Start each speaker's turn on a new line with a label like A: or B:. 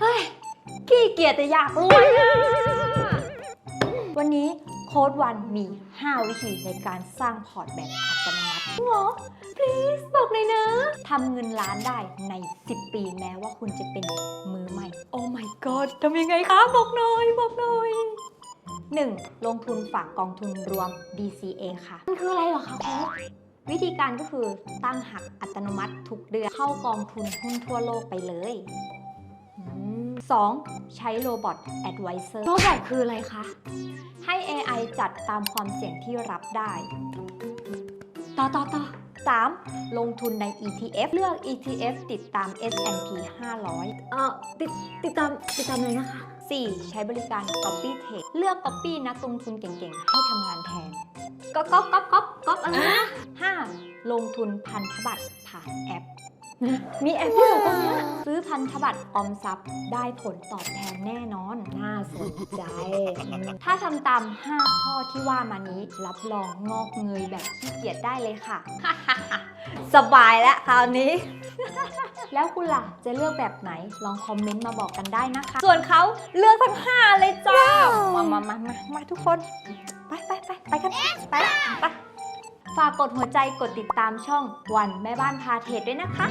A: เฮ้ยขี้เกียจแต่อยากรวยอะวันนี้โค้ดวันมี 5 วิธีในการสร้างพอร์ตแบบอัตโนมัติหรอ please บอกเลยนะทำเงินล้านได้ใน 10 ปีแม้ว่าคุณจะเป็นมือใหม่โอ้ my god ทำยังไงคะบอกหน่อยบอกหน่อย 1. ลงทุนฝากกองทุนรวม DCA ค่ะ มันคืออะไรเหรอคะโค้ชวิธีการก็คือตั้งหักอัตโนมัติทุกเดือนเข้ากองทุนหุ้นทั่วโลกไปเลยอืม 2. ใช้โรบอท Advisor โรบอทคืออะไรคะ ให้ AI จัดตามความเสี่ยงที่รับได้ ต่อต่อต่อ 3. ลงทุนใน ETF เลือก ETF ติดตาม S&P 500
B: เอ่อติดติดตามติดตามเลยนะคะ
A: 4. ใช้บริการ Copy Trade เลือก Copy นักลงทุนเก่งๆ ให้ทำงานแทนก็ก๊อปก๊อปก๊อปก๊อปอะไรนะ 5. ลงทุนพันธบัตรผ่านแอป มีแอปด้วยเหรอตรงเนี้ยซื้อพันธบัตรออมทรัพย์ได้ผลตอบแทนแน่นอน
B: น่าสนใจ
A: ถ้าทำตาม 5 ข้อที่ว่ามานี้รับรองงอกเงยแบบขี้เกียจได้เลยค่ะ สบายแล้วคราวนี้ แล้วคุณล่ะจะเลือกแบบไหนลองคอมเมนต์มาบอกกันได้นะคะ ส่วนเขาเลือกทั้ง 5 เลยจ้า มามามามามาทุกคน ไปไปไปไปกันไปละไป ฝากกดหัวใจกดติดตามช่องวันแม่บ้านพาเทศด้วยนะคะ